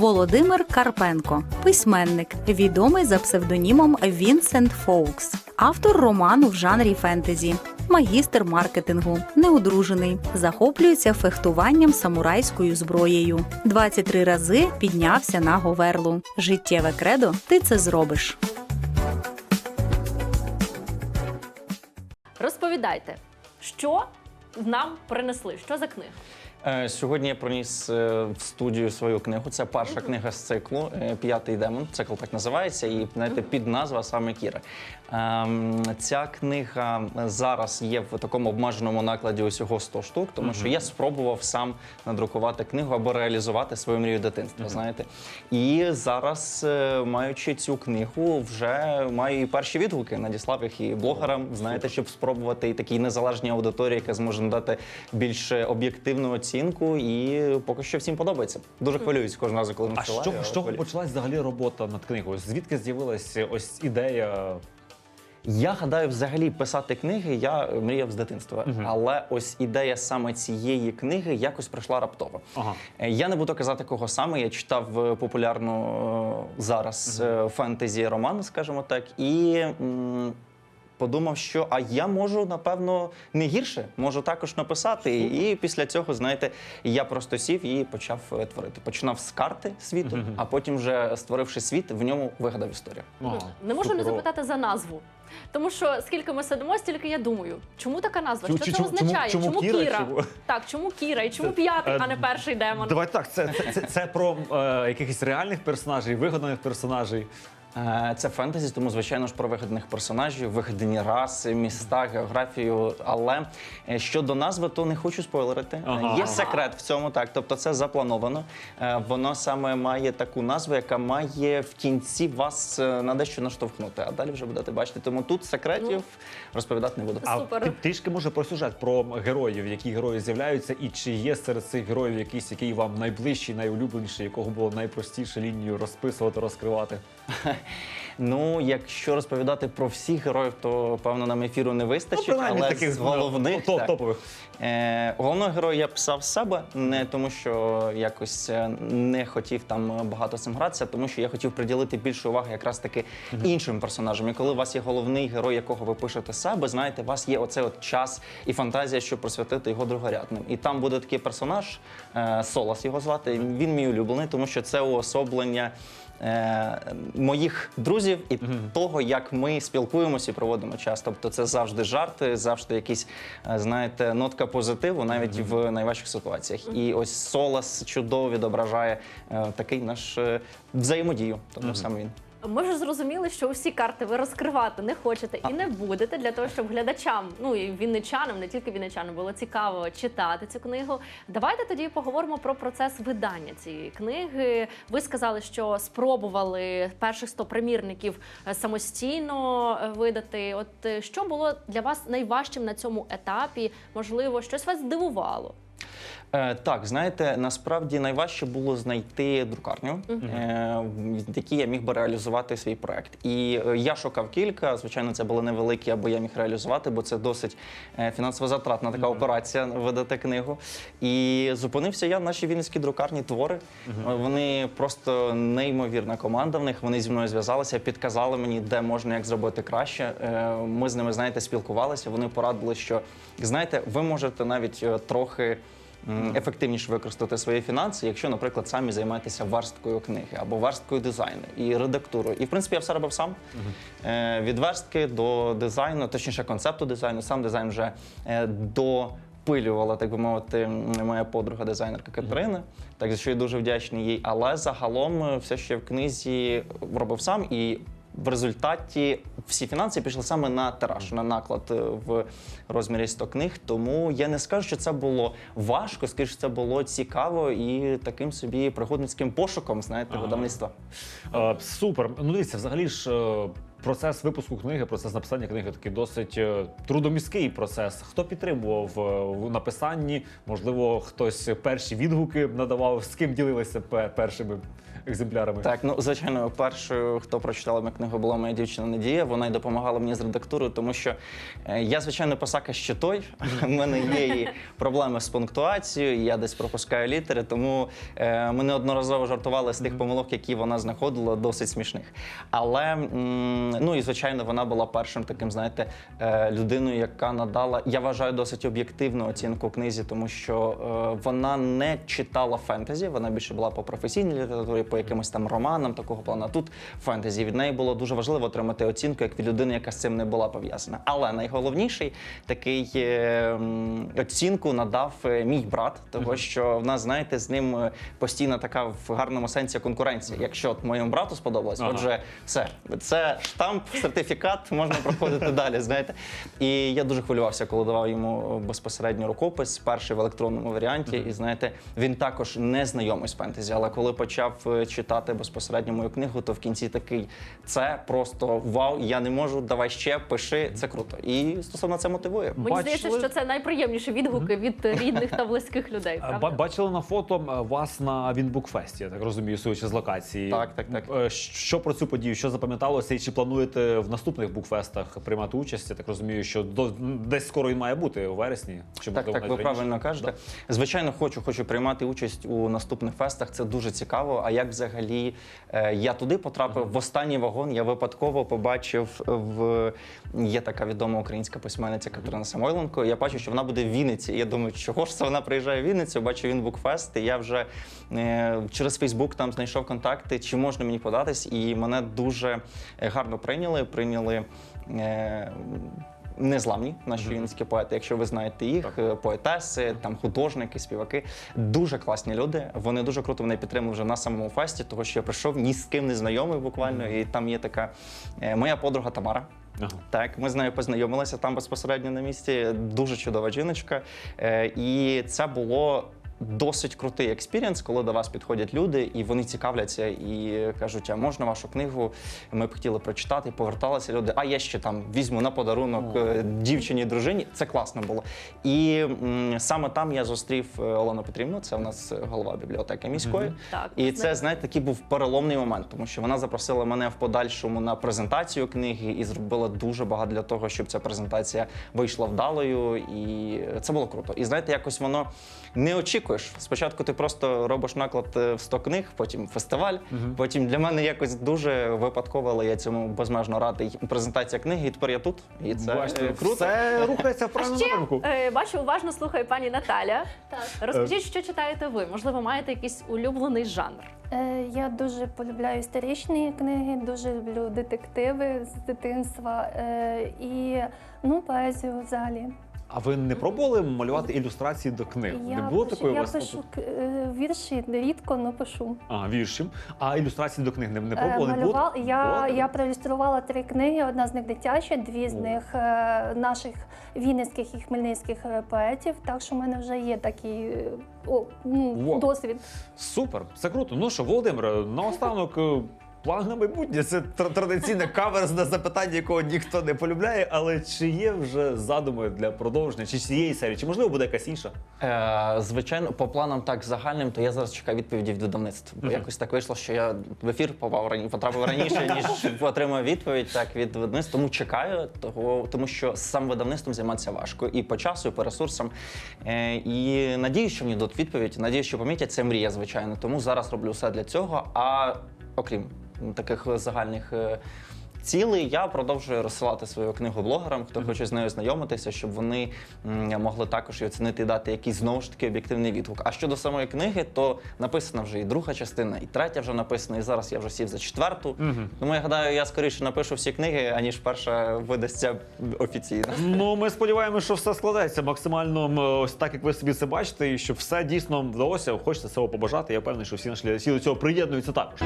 Володимир Карпенко, письменник, відомий за псевдонімом Вінсент Фоукс, автор роману в жанрі фентезі, магістр маркетингу, неодружений, захоплюється фехтуванням самурайською зброєю. 23 рази піднявся на говерлу. Життєве кредо, ти це зробиш. Розповідайте, що нам принесли? Що за книга? Е, Сьогодні я приніс е, в студію свою книгу. Це перша книга з циклу е, П'ятий демон. Цикл так називається, і знаєте, під назва саме Кіра. Ем, Ця книга зараз є в такому обмеженому накладі усього 100 штук, тому що я спробував сам надрукувати книгу або реалізувати свою мрію дитинства. Знаєте, і зараз, е, маючи цю книгу, вже маю і перші відгуки. Надіслав їх і блогерам. Знаєте, щоб спробувати і такій незалежній аудиторії, яка зможе надати більш об'єктивну оцінку. І поки що всім подобається. Дуже хвилююсь кожного разу, коли А з чого, з чого почалась взагалі робота над книгою? Звідки з'явилася ось ідея? Я гадаю, взагалі писати книги я мріяв з дитинства, але ось ідея саме цієї книги якось прийшла раптово. Ага. Е, Я не буду казати, кого саме. Я читав е, популярну е, зараз е, фентезі роман, скажімо так, і. м, Подумав, що а я можу напевно не гірше, можу також написати. І після цього, знаєте, я просто сів і почав е, творити. Починав з карти світу, а потім, вже створивши світ, в ньому вигадав історію. Ага, Не можу не запитати за назву. Тому що скільки ми сидимо, стільки я думаю, чому така назва? Чому- що це чому- означає? чому- чому Кіра? Чому- Так, чому Кіра? І чому Це- п'ятий, е, а не перший демон? Давайте так, це, це, це, це про е, якихось реальних персонажей, вигаданих персонажей. Е, Це фентезі, тому звичайно ж про вигаданих персонажів, вигадані раси, міста, географію. Але е, щодо назви, то не хочу спойлерити. Ага. Є секрет в цьому, так. Тобто, це заплановано. Е, Воно саме має таку назву, яка має в кінці вас е, на дещо наштовхнути. А далі вже будете бачити. Тому тут секретів розповідати не буду. А Супер. ти- трішки може про сюжет, про героїв, які герої з'являються, і чи є серед цих героїв якийсь, який вам найближчий, найулюбленіший, якого було найпростіше лінію розписувати, розкривати? Ну, якщо розповідати про всіх героїв, то певно нам ефіру не вистачить. Ну, принаймні, але таких з головних ну, топ- так. топових. Е, головного героя я писав себе, не тому, що якось е, не хотів там багато з цим гратися, тому що я хотів приділити більше уваги якраз таки іншим персонажам. І коли у вас є головний герой, якого ви пишете себе, знаєте, у вас є оцей от час і фантазія, щоб присвятити його другорядним. І там буде такий персонаж, е, Солас його звати. Він мій улюблений, тому що це уособлення. Е, Моїх друзів і того, як ми спілкуємося і проводимо час. Тобто, це завжди жарти, завжди якісь, е, знаєте, нотка позитиву, навіть в найважчих ситуаціях. І ось Солас чудово відображає е, такий наш е, взаємодію. Тому саме він. Ми вже зрозуміли, що усі карти ви розкривати не хочете і не будете для того, щоб глядачам, ну і вінничанам, не тільки вінничанам, було цікаво читати цю книгу. Давайте тоді поговоримо про процес видання цієї книги. Ви сказали, що спробували перших 100 примірників е, самостійно е, видати. От е, що було для вас найважчим на цьому етапі? Можливо, щось вас здивувало? Е, так, знаєте, насправді найважче було знайти друкарню, е, в якій я міг би реалізувати свій проект. І е, я шукав кілька. Звичайно, це були невеликі, аби я міг реалізувати, бо це досить е, фінансово затратна така операція видати книгу. І зупинився я в нашій вінницькій друкарні твори. Е, Вони просто неймовірна команда. В них вони зі мною зв'язалися, підказали мені, де можна як зробити краще. Е, Ми з ними, знаєте, спілкувалися. Вони порадили, що знаєте, ви можете навіть е, трохи ефективніше використати свої фінанси, якщо, наприклад, самі займаєтеся версткою книги або версткою дизайну і редактурою. І в принципі я все робив сам. Е, від верстки до дизайну, точніше концепту дизайну, сам дизайн вже е, допилювала, так би мовити, моя подруга дизайнерка Катерина. Так що я дуже вдячний їй. Але загалом е, все, що я в книзі робив сам і. В результаті всі фінанси пішли саме на тираж, на наклад е, в розмірі 100 книг. Тому я не скажу, що це було важко, скажу, що це було цікаво і таким собі пригодницьким пошуком, знаєте, Ага. видавництва. Е, супер. Ну дивіться, взагалі ж е, процес випуску книги, процес написання книги такий досить е, трудоміський процес. Хто підтримував в написанні? Можливо, хтось перші відгуки надавав, з ким ділилися першими екземплярами. Так, ну звичайно, першою, хто прочитала мою книгу, була моя дівчина Надія. Вона й допомагала мені з редактурою, тому що е, я, звичайно, писака ще той. У мене є і проблеми з пунктуацією, і я десь пропускаю літери. Тому е, ми неодноразово жартували з тих помилок, які вона знаходила, досить смішних. Але м, ну і звичайно, вона була першим таким, знаєте, е, людиною, яка надала, я вважаю, досить об'єктивну оцінку книзі, тому що е, вона не читала фентезі, вона більше була по професійній літературі, по якимось там романам такого плану. Тут фентезі. Від неї було дуже важливо отримати оцінку як від людини, яка з цим не була пов'язана. Але найголовніший такий е, оцінку надав е, мій брат, того що в нас, знаєте, з ним е, постійна така в гарному сенсі конкуренція. Якщо от моєму брату сподобалось, Ага. отже, все це штамп, сертифікат, можна проходити далі. Знаєте, і я дуже хвилювався, коли давав йому безпосередньо рукопис, перший в електронному варіанті. І знаєте, він також не знайомий з фентезі. Але коли почав читати безпосередньо мою книгу, то в кінці такий це просто вау. Я не можу. Давай ще пиши. Це круто. І стосовно це мотивує. Мені здається, що це найприємніші відгуки від рідних та близьких людей. Правда? Бачили на фото е, вас на Вінбукфесті, я так розумію, судячи з локації. Так, так, так. Е, Що про цю подію? Що запам'яталося? І чи плануєте в наступних букфестах приймати участь? Я так розумію, що до десь скоро він має бути у вересні. Чи Так, можливо, так, ви правильно кажете. Звичайно, хочу, хочу приймати участь у наступних фестах. Це дуже цікаво. А як взагалі е, я туди потрапив в останній вагон? Я випадково побачив в є така відома українська письменниця Катерина Самойленко. Я бачу, що вона буде в Вінниці. Я думаю, чого ж це вона приїжджає в Вінницю? Бачу він букфест. І я вже е, через Фейсбук там знайшов контакти, чи можна мені податись, і мене дуже е, гарно прийняли. Прийняли. Е, Незламні наші юнські поети, якщо ви знаєте їх, так. поетеси, там художники, співаки, дуже класні люди. Вони дуже круто мене підтримали вже на самому фесті, того що я прийшов ні з ким не знайомий буквально. І там є така е, моя подруга Тамара. Ага. Так, ми з нею познайомилися там безпосередньо на місці. Дуже чудова жіночка. Е, І це було. Досить крутий експірієнс, коли до вас підходять люди, і вони цікавляться і кажуть, а можна вашу книгу? Ми б хотіли прочитати. І поверталися люди. А я ще там візьму на подарунок е, дівчині, дружині. Це класно було. І м, саме там я зустрів е, Олену Петрівну. Це у нас голова бібліотеки міської. Так, І це, знаєте, такий був переломний момент, тому що вона запросила мене в подальшому на презентацію книги і зробила дуже багато для того, щоб ця презентація вийшла вдалою. І це було круто. І знаєте, якось воно не очікуєш. Спочатку ти просто робиш наклад е, в 100 книг, потім фестиваль. Потім для мене якось дуже випадково, але я цьому безмежно радий. Презентація книги, і тепер я тут. І це Бачите, е, круто. все рухається в правильному напрямку. е, бачу, уважно слухає пані Наталя. Так. Розкажіть, що читаєте ви? Можливо, маєте якийсь улюблений жанр? Е, Я дуже полюбляю історичні книги, дуже люблю детективи з дитинства е, і ну, поезію взагалі. А ви не пробували малювати ілюстрації до книг? Я не було пишу, такої у я вас? пишу к- е, вірші рідко, але пишу. А, вірші. А ілюстрації до книг не, не Е, пробували? Не було? я, Було? я проілюструвала три книги, одна з них дитяча, дві з О. них е, наших вінницьких і хмельницьких е, поетів. Так що в мене вже є такий е, о, ну, Во. досвід. Супер, це круто. Ну що, Володимир, наостанок. е, План на майбутнє це тр- традиційне каверзне запитання, якого ніхто не полюбляє. Але чи є вже задуми для продовження, чи цієї серії, чи можливо буде якась інша? Е, звичайно, по планам так загальним, то я зараз чекаю відповіді від видавництва. Бо якось так вийшло, що я в ефір потрапив раніше, ніж отримав відповідь так від видавництва. Тому чекаю, того, тому що з сам видавництвом займатися важко і по часу, і по ресурсам. Е, і надію, що мені дадуть відповідь. Надію, що помітять. Це мрія, звичайно. Тому зараз роблю все для цього. А окрім таких загальних. е, Цілий я продовжую розсилати свою книгу блогерам, хто хоче з нею знайомитися, щоб вони могли також і оцінити і дати якийсь знову ж таки об'єктивний відгук. А щодо самої книги, то написана вже і друга частина, і третя вже написана, і зараз я вже сів за четверту. Тому я гадаю, я скоріше напишу всі книги, аніж перша видасться офіційно. Ну, ми сподіваємося, що все складеться максимально ось так, як ви собі це бачите, і щоб все дійсно вдалося. Хочеться цього побажати. Я впевнений, що всі наші глядачі до цього приєднуються також.